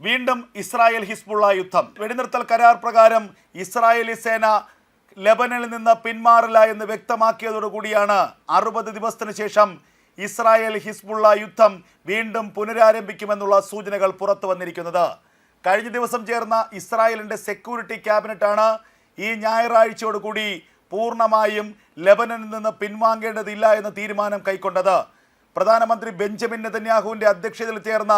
വീണ്ടും Israel Hezbollah യുദ്ധം. വെടിനിർത്തൽ കരാർ പ്രകാരം ഇസ്രായേലി സേന ലെബനനിൽ നിന്ന് പിന്മാറില്ല എന്ന് വ്യക്തമാക്കിയതോടുകൂടിയാണ് അറുപത് ദിവസത്തിന് ശേഷം ഇസ്രായേൽ ഹിസ്ബുള്ള യുദ്ധം വീണ്ടും പുനരാരംഭിക്കുമെന്നുള്ള സൂചനകൾ പുറത്തു വന്നിരിക്കുന്നത്. കഴിഞ്ഞ ദിവസം ചേർന്ന ഇസ്രായേലിന്റെ സെക്യൂരിറ്റി ക്യാബിനറ്റാണ് ഈ ഞായറാഴ്ചയോടുകൂടി പൂർണമായും ലെബനനിൽ നിന്ന് പിൻവാങ്ങേണ്ടതില്ല എന്ന തീരുമാനം കൈക്കൊണ്ടത്. പ്രധാനമന്ത്രി ബെഞ്ചമിൻ നെതന്യാഹുവിന്റെ അധ്യക്ഷതയിൽ ചേർന്ന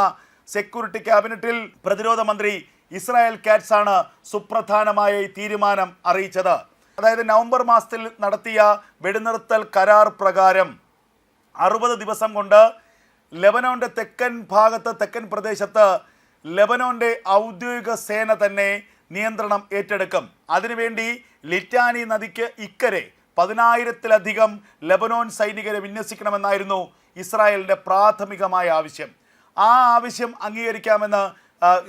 സെക്യൂരിറ്റി ക്യാബിനറ്റിൽ പ്രതിരോധ മന്ത്രി ഇസ്രായേൽ കാറ്റ്സ് ആണ് സുപ്രധാനമായ ഈ തീരുമാനം അറിയിച്ചത്. അതായത് നവംബർ മാസത്തിൽ നടത്തിയ വെടിനിർത്തൽ കരാർ പ്രകാരം അറുപത് ദിവസം കൊണ്ട് ലെബനോന്റെ തെക്കൻ ഭാഗത്ത് തെക്കൻ പ്രദേശത്ത് ലെബനോന്റെ ഔദ്യോഗിക സേന തന്നെ നിയന്ത്രണം ഏറ്റെടുക്കും. അതിനുവേണ്ടി ലിറ്റാനി നദിക്ക് ഇക്കരെ പതിനായിരത്തിലധികം ലെബനോൻ സൈനികരെ വിന്യസിക്കണമെന്നായിരുന്നു ഇസ്രായേലിന്റെ പ്രാഥമികമായ ആവശ്യം. ആ ആവശ്യം അംഗീകരിക്കാമെന്ന്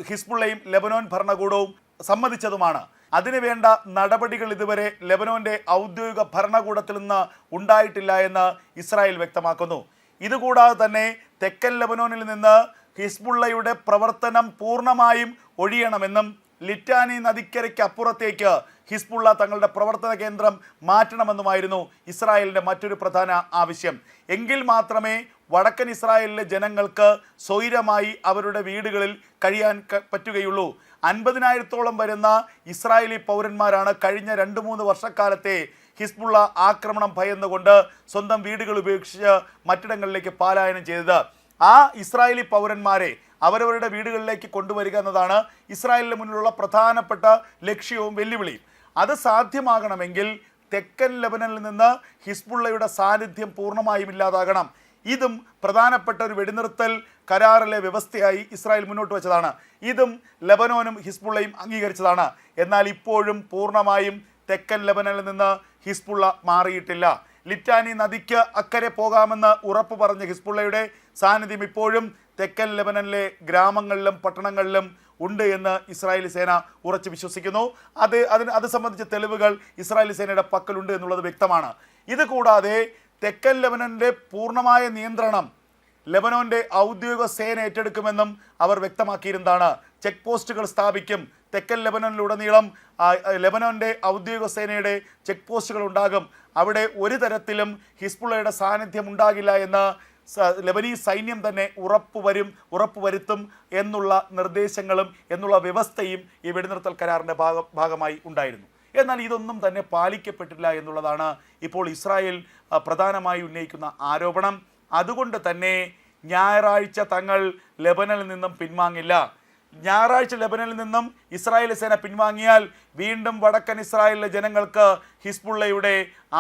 ഹിസ്ബുള്ളയും ലെബനോൻ ഭരണകൂടവും സമ്മതിച്ചതുമാണ്. അതിനുവേണ്ട നടപടികൾ ഇതുവരെ ലെബനോന്റെ ഔദ്യോഗിക ഭരണകൂടത്തിൽ നിന്ന് ഉണ്ടായിട്ടില്ല എന്ന് ഇസ്രായേൽ വ്യക്തമാക്കുന്നു. ഇതുകൂടാതെ തന്നെ തെക്കൻ ലെബനോനിൽ നിന്ന് ഹിസ്ബുള്ളയുടെ പ്രവർത്തനം പൂർണമായും ഒഴിയണമെന്നും ലിറ്റാനി നദിക്കരയ്ക്ക് അപ്പുറത്തേക്ക് ഹിസ്ബുള്ള തങ്ങളുടെ പ്രവർത്തന കേന്ദ്രം മാറ്റണമെന്നുമായിരുന്നു ഇസ്രായേലിന്റെ മറ്റൊരു പ്രധാന ആവശ്യം. എങ്കിൽ മാത്രമേ വടക്കൻ ഇസ്രായേലിലെ ജനങ്ങൾക്ക് സ്വൈരമായി അവരുടെ വീടുകളിൽ കഴിയാൻ പറ്റുകയുള്ളൂ. അൻപതിനായിരത്തോളം വരുന്ന ഇസ്രായേലി പൗരന്മാരാണ് കഴിഞ്ഞ രണ്ട് മൂന്ന് വർഷക്കാലത്തെ ഹിസ്ബുള്ള ആക്രമണം ഭയന്നുകൊണ്ട് സ്വന്തം വീടുകൾ ഉപേക്ഷിച്ച് മറ്റിടങ്ങളിലേക്ക് പലായനം ചെയ്തത്. ആ ഇസ്രായേലി പൗരന്മാരെ അവരവരുടെ വീടുകളിലേക്ക് കൊണ്ടുവരിക എന്നതാണ് ഇസ്രായേലിന് മുന്നിലുള്ള പ്രധാനപ്പെട്ട ലക്ഷ്യവും വെല്ലുവിളിയും. അത് സാധ്യമാകണമെങ്കിൽ തെക്കൻ ലെബനനിൽ നിന്ന് ഹിസ്ബുള്ളയുടെ സാന്നിധ്യം പൂർണമായും ഇല്ലാതാകണം. ഇതും പ്രധാനപ്പെട്ട ഒരു വെടിനിർത്തൽ കരാറിലെ വ്യവസ്ഥയായി ഇസ്രായേൽ മുന്നോട്ട് വെച്ചതാണ്. ഇതും ലബനോനും ഹിസ്ബുള്ളയും അംഗീകരിച്ചതാണ്. എന്നാൽ ഇപ്പോഴും പൂർണമായും തെക്കൻ ലെബനനിൽ നിന്ന് ഹിസ്ബുള്ള മാറിയിട്ടില്ല. ലിറ്റാനി നദിക്ക് അക്കരെ പോകാമെന്ന് ഉറപ്പ് പറഞ്ഞ ഹിസ്ബുള്ളയുടെ സാന്നിധ്യം ഇപ്പോഴും തെക്കൻ ലബനനിലെ ഗ്രാമങ്ങളിലും പട്ടണങ്ങളിലും ഉണ്ട് എന്ന് ഇസ്രായേലി സേന ഉറച്ചു വിശ്വസിക്കുന്നു. അത് അതിന് അത് സംബന്ധിച്ച തെളിവുകൾ ഇസ്രായേലി സേനയുടെ പക്കലുണ്ട് എന്നുള്ളത് വ്യക്തമാണ്. ഇത് കൂടാതെ തെക്കൻ ലെബനന്റെ പൂർണമായ നിയന്ത്രണം ലെബനോന്റെ ഔദ്യോഗിക സേന ഏറ്റെടുക്കുമെന്നും അവർ വ്യക്തമാക്കിയിരുന്നതാണ്. ചെക്ക് പോസ്റ്റുകൾ സ്ഥാപിക്കും. തെക്കൻ ലെബനനിലുടനീളം ലെബനോന്റെ ഔദ്യോഗിക സേനയുടെ ചെക്ക് പോസ്റ്റുകൾ ഉണ്ടാകും. അവിടെ ഒരു തരത്തിലും ഹിസ്ബുള്ളയുടെ സാന്നിധ്യം ഉണ്ടാകില്ല എന്ന് ലബനീസ് സൈന്യം തന്നെ ഉറപ്പുവരും ഉറപ്പുവരുത്തും എന്നുള്ള നിർദ്ദേശങ്ങളും എന്നുള്ള വ്യവസ്ഥയും ഈ വെടിനിർത്തൽ കരാറിന്റെ ഭാഗ ഭാഗമായി ഉണ്ടായിരുന്നു. എന്നാൽ ഇതൊന്നും തന്നെ പാലിക്കപ്പെട്ടില്ല എന്നുള്ളതാണ് ഇപ്പോൾ ഇസ്രായേൽ പ്രധാനമായി ഉന്നയിക്കുന്ന ആരോപണം. അതുകൊണ്ട് തന്നെ ഞായറാഴ്ച തങ്ങൾ ലബനനിൽ നിന്നും പിൻവാങ്ങില്ല. ഞായറാഴ്ച ലബനനിൽ നിന്നും ഇസ്രായേൽ സേന പിൻവാങ്ങിയാൽ വീണ്ടും വടക്കൻ ഇസ്രായേലിലെ ജനങ്ങൾക്ക് ഹിസ്ബുള്ളയുടെ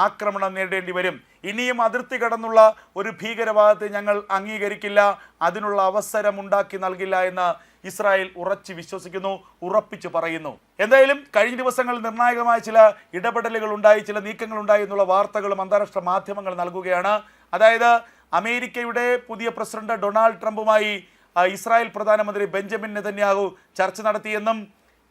ആക്രമണം നേരിടേണ്ടി വരും. ഇനിയും അതിർത്തി കടന്നുള്ള ഒരു ഭീകരവാദത്തെ ഞങ്ങൾ അംഗീകരിക്കില്ല. അതിനുള്ള അവസരം ഉണ്ടാക്കി നൽകില്ല എന്ന് ഇസ്രായേൽ ഉറച്ചു വിശ്വസിക്കുന്നു ഉറപ്പിച്ചു പറയുന്നു. എന്തായാലും കഴിഞ്ഞ ദിവസങ്ങളിൽ നിർണായകമായ ചില ഇടപെടലുകൾ ഉണ്ടായി ചില നീക്കങ്ങൾ ഉണ്ടായി എന്നുള്ള വാർത്തകളും അന്താരാഷ്ട്ര മാധ്യമങ്ങൾ നൽകുകയാണ്. അതായത് അമേരിക്കയുടെ പുതിയ പ്രസിഡന്റ് ഡൊണാൾഡ് ട്രംപുമായി ഇസ്രായേൽ പ്രധാനമന്ത്രി ബെഞ്ചമിൻ നെതന്യാഹു ചർച്ച നടത്തിയെന്നും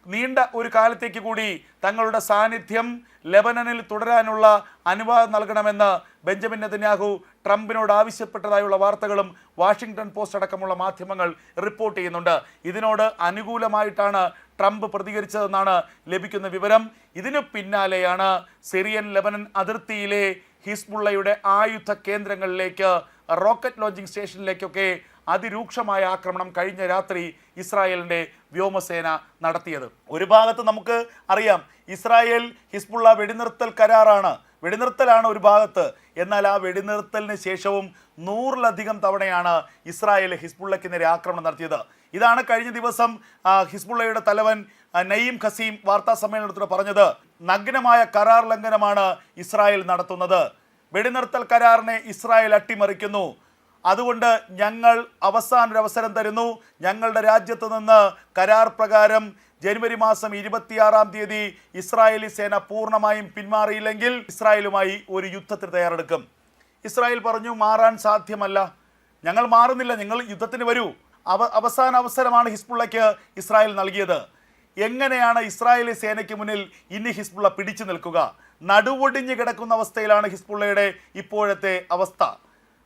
നീണ്ട ഒരു കാലത്തേക്ക് കൂടി തങ്ങളുടെ സാന്നിധ്യം ലെബനനിൽ തുടരാനുള്ള അനുവാദം നൽകണമെന്ന് ബെഞ്ചമിൻ നെതന്യാഹു ട്രംപിനോട് ആവശ്യപ്പെട്ടതായുള്ള വാർത്തകളും വാഷിംഗ്ടൺ പോസ്റ്റ് അടക്കമുള്ള മാധ്യമങ്ങൾ റിപ്പോർട്ട് ചെയ്യുന്നുണ്ട്. ഇതിനോട് അനുകൂലമായിട്ടാണ് ട്രംപ് പ്രതികരിച്ചതെന്നാണ് ലഭിക്കുന്ന വിവരം. ഇതിനു പിന്നാലെയാണ് സിറിയൻ ലെബനൻ അതിർത്തിയിലെ ഹിസ്ബുള്ളയുടെ ആയുധ കേന്ദ്രങ്ങളിലേക്ക് റോക്കറ്റ് ലോഞ്ചിങ് സ്റ്റേഷനിലേക്കൊക്കെ അതിരൂക്ഷമായ ആക്രമണം കഴിഞ്ഞ രാത്രി ഇസ്രായേലിന്റെ വ്യോമസേന നടത്തിയത്. ഒരു ഭാഗത്ത് നമുക്ക് അറിയാം ഇസ്രായേൽ ഹിസ്ബുള്ള വെടിനിർത്തൽ കരാറാണ്. വെടിനിർത്തലാണ് ഒരു ഭാഗത്ത്. എന്നാൽ ആ വെടിനിർത്തലിന് ശേഷവും നൂറിലധികം തവണയാണ് ഇസ്രായേൽ ഹിസ്ബുള്ളയ്ക്കെതിരെ ആക്രമണം നടത്തിയത്. ഇതാണ് കഴിഞ്ഞ ദിവസം ഹിസ്ബുള്ളയുടെ തലവൻ നയീം ഖസീം വാർത്താ സമ്മേളനത്തിൽ പറഞ്ഞത്. നഗ്നമായ കരാർ ലംഘനമാണ് ഇസ്രായേൽ നടത്തുന്നത്. വെടിനിർത്തൽ കരാറിനെ ഇസ്രായേൽ അട്ടിമറിക്കുന്നു. അതുകൊണ്ട് ഞങ്ങൾ അവസാന ഒരു അവസരം തരുന്നു. ഞങ്ങളുടെ രാജ്യത്ത് നിന്ന് കരാർ പ്രകാരം ജനുവരി മാസം ഇരുപത്തിയാറാം തീയതി ഇസ്രായേലി സേന പൂർണമായും പിന്മാറിയില്ലെങ്കിൽ ഇസ്രായേലുമായി ഒരു യുദ്ധത്തിന് തയ്യാറെടുക്കും. ഇസ്രായേൽ പറഞ്ഞു മാറാൻ സാധ്യമല്ല. ഞങ്ങൾ മാറുന്നില്ല. നിങ്ങൾ യുദ്ധത്തിന് വരൂ. അവ അവസാന അവസരമാണ് ഹിസ്ബുള്ളയ്ക്ക് ഇസ്രായേൽ നൽകിയത്. എങ്ങനെയാണ് ഇസ്രായേലി സേനയ്ക്ക് മുന്നിൽ ഇനി ഹിസ്ബുള്ള പിടിച്ചു നിൽക്കുക? നടുവൊടിഞ്ഞ് കിടക്കുന്ന അവസ്ഥയിലാണ് ഹിസ്ബുള്ളയുടെ ഇപ്പോഴത്തെ അവസ്ഥ.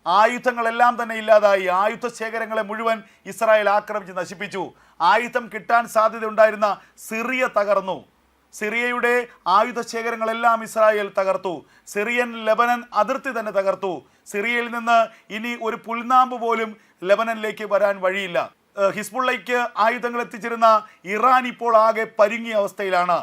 ആയുധങ്ങളെല്ലാം തന്നെ ഇല്ലാതായി. ആയുധ ശേഖരങ്ങളെ മുഴുവൻ ഇസ്രായേൽ ആക്രമിച്ച് നശിപ്പിച്ചു. ആയുധം കിട്ടാൻ സാധ്യതയുണ്ടായിരുന്ന സിറിയ തകർന്നു. സിറിയയുടെ ആയുധ ശേഖരങ്ങളെല്ലാം ഇസ്രായേൽ തകർത്തു. സിറിയൻ ലെബനൻ അതിർത്തി തന്നെ തകർത്തു. സിറിയയിൽ നിന്ന് ഇനി ഒരു പുൽനാമ്പ് പോലും ലെബനനിലേക്ക് വരാൻ വഴിയില്ല. ഹിസ്ബുള്ളയ്ക്ക് ആയുധങ്ങൾ എത്തിച്ചിരുന്ന ഇറാൻ ഇപ്പോൾ ആകെ പരുങ്ങിയ അവസ്ഥയിലാണ്.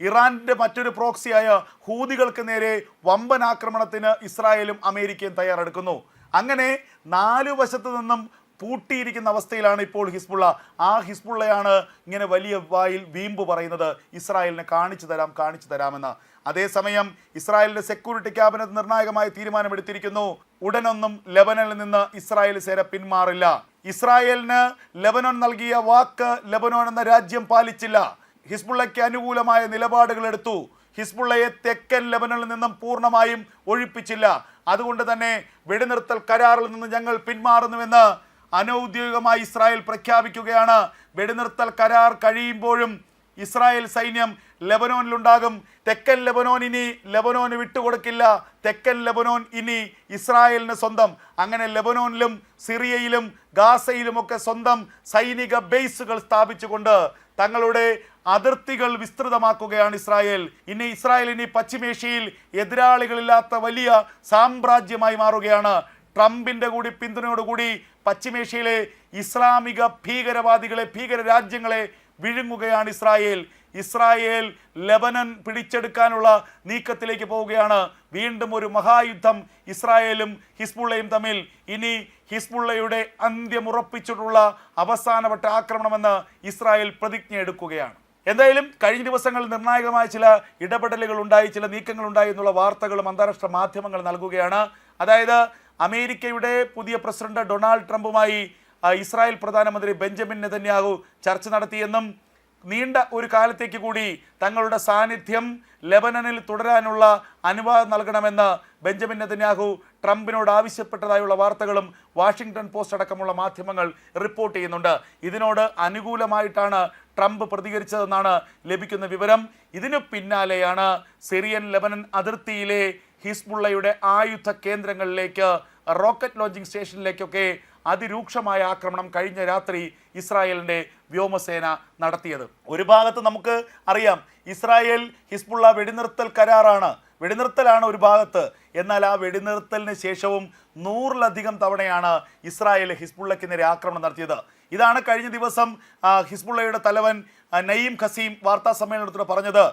ഇറാന്റെ മറ്റൊരു പ്രോക്സിയായ ഹൂദികൾക്ക് നേരെ വമ്പൻ ആക്രമണത്തിന് ഇസ്രായേലും അമേരിക്കയും തയ്യാറെടുക്കുന്നു. അങ്ങനെ നാലു വശത്തു നിന്നും പൂട്ടിയിരിക്കുന്ന അവസ്ഥയിലാണ് ഇപ്പോൾ ഹിസ്ബുള്ള. ആ ഹിസ്ബുള്ളയാണ് ഇങ്ങനെ വലിയ വായിൽ വീമ്പ് പറയുന്നത്. ഇസ്രായേലിനെ കാണിച്ചു തരാം കാണിച്ചു തരാമെന്ന്. അതേസമയം ഇസ്രായേലിന്റെ സെക്യൂരിറ്റി ക്യാബിനറ്റ് നിർണായകമായ തീരുമാനമെടുത്തിരിക്കുന്നു. ഉടനൊന്നും ലെബനനിൽ നിന്ന് ഇസ്രായേൽ സേന പിന്മാറില്ല. ഇസ്രായേലിന് ലെബനോൻ നൽകിയ വാക്ക് ലെബനോൻ എന്ന രാജ്യം പാലിച്ചില്ല. ഹിസ്ബുള്ളയ്ക്ക് അനുകൂലമായ നിലപാടുകൾ എടുത്തു. ഹിസ്ബുള്ളയെ തെക്കൻ ലെബനനിൽ നിന്നും പൂർണമായും ഒഴിപ്പിച്ചില്ല. അതുകൊണ്ട് തന്നെ വെടിനിർത്തൽ കരാറിൽ നിന്ന് ഞങ്ങൾ പിന്മാറുന്നുവെന്ന് അനൗദ്യോഗികമായി ഇസ്രായേൽ പ്രഖ്യാപിക്കുകയാണ്. വെടിനിർത്തൽ കരാർ കഴിയുമ്പോഴും ഇസ്രായേൽ സൈന്യം ലെബനോനിലുണ്ടാകും. തെക്കൻ ലെബനോൻ ഇനി ലെബനോന് വിട്ടുകൊടുക്കില്ല. തെക്കൻ ലെബനോൻ ഇനി ഇസ്രായേലിന് സ്വന്തം. അങ്ങനെ ലെബനോനിലും സിറിയയിലും ഗാസയിലുമൊക്കെ സ്വന്തം സൈനിക ബേസുകൾ സ്ഥാപിച്ചുകൊണ്ട് തങ്ങളുടെ അതിർത്തികൾ വിസ്തൃതമാക്കുകയാണ് ഇസ്രായേൽ. ഇനി ഇസ്രായേൽ ഇനി പശ്ചിമേഷ്യയിൽ എതിരാളികളില്ലാത്ത വലിയ സാമ്രാജ്യമായി മാറുകയാണ്. ട്രംപിന്റെ കൂടി പിന്തുണയോടുകൂടി പശ്ചിമേഷ്യയിലെ ഇസ്ലാമിക ഭീകരവാദികളെ ഭീകര രാജ്യങ്ങളെ വിഴുങ്ങുകയാണ് ഇസ്രായേൽ. ഇസ്രായേൽ ലെബനൻ പിടിച്ചെടുക്കാനുള്ള നീക്കത്തിലേക്ക് പോവുകയാണ്. വീണ്ടും ഒരു മഹായുദ്ധം ഇസ്രായേലും ഹിസ്ബുള്ളയും തമ്മിൽ. ഇനി ഹിസ്ബുള്ളയുടെ അന്ത്യമുറപ്പിച്ചിട്ടുള്ള അവസാനവട്ട ആക്രമണമെന്ന് ഇസ്രായേൽ പ്രതിജ്ഞ എടുക്കുകയാണ്. എന്തായാലും കഴിഞ്ഞ ദിവസങ്ങളിൽ നിർണായകമായ ചില ഇടപെടലുകൾ ഉണ്ടായി ചില നീക്കങ്ങൾ ഉണ്ടായി എന്നുള്ള വാർത്തകളും അന്താരാഷ്ട്ര മാധ്യമങ്ങൾ നൽകുകയാണ്. അതായത് അമേരിക്കയുടെ പുതിയ പ്രസിഡന്റ് ഡൊണാൾഡ് ട്രംപുമായി ഇസ്രായേൽ പ്രധാനമന്ത്രി ബെഞ്ചമിൻ നെതന്യാഹു ചർച്ച നടത്തിയെന്നും നീണ്ട ഒരു കാലത്തേക്ക് കൂടി തങ്ങളുടെ സാന്നിധ്യം ലെബനനിൽ തുടരാനുള്ള അനുവാദം നൽകണമെന്ന് ബെഞ്ചമിൻ നെതന്യാഹു ട്രംപിനോട് ആവശ്യപ്പെട്ടതായുള്ള വാർത്തകളും വാഷിംഗ്ടൺ പോസ്റ്റ് അടക്കമുള്ള മാധ്യമങ്ങൾ റിപ്പോർട്ട് ചെയ്യുന്നുണ്ട്. ഇതിനോട് അനുകൂലമായിട്ടാണ് ട്രംപ് പ്രതികരിച്ചതെന്നാണ് ലഭിക്കുന്ന വിവരം. ഇതിനു പിന്നാലെയാണ് സിറിയൻ ലെബനൻ അതിർത്തിയിലെ ഹിസ്ബുള്ളയുടെ ആയുധ കേന്ദ്രങ്ങളിലേക്ക് റോക്കറ്റ് ലോഞ്ചിങ് സ്റ്റേഷനിലേക്കൊക്കെ അതിരൂക്ഷമായ ആക്രമണം കഴിഞ്ഞ രാത്രി ഇസ്രായേലിന്റെ വ്യോമസേന നടത്തിയത്. ഒരു ഭാഗത്ത് നമുക്ക് അറിയാം ഇസ്രായേൽ ഹിസ്ബുള്ള വെടിനിർത്തൽ കരാറാണ്. വെടിനിർത്തലാണ് ഒരു ഭാഗത്ത്. എന്നാൽ ആ വെടിനിർത്തലിന് ശേഷവും നൂറിലധികം തവണയാണ് ഇസ്രായേൽ ഹിസ്ബുള്ളയ്ക്ക് നേരെ ആക്രമണം നടത്തിയത്. ഇതാണ് കഴിഞ്ഞ ദിവസം ഹിസ്ബുള്ളയുടെ തലവൻ നയീം ഖസീം വാർത്താ സമ്മേളനത്തിൽ പറഞ്ഞത്.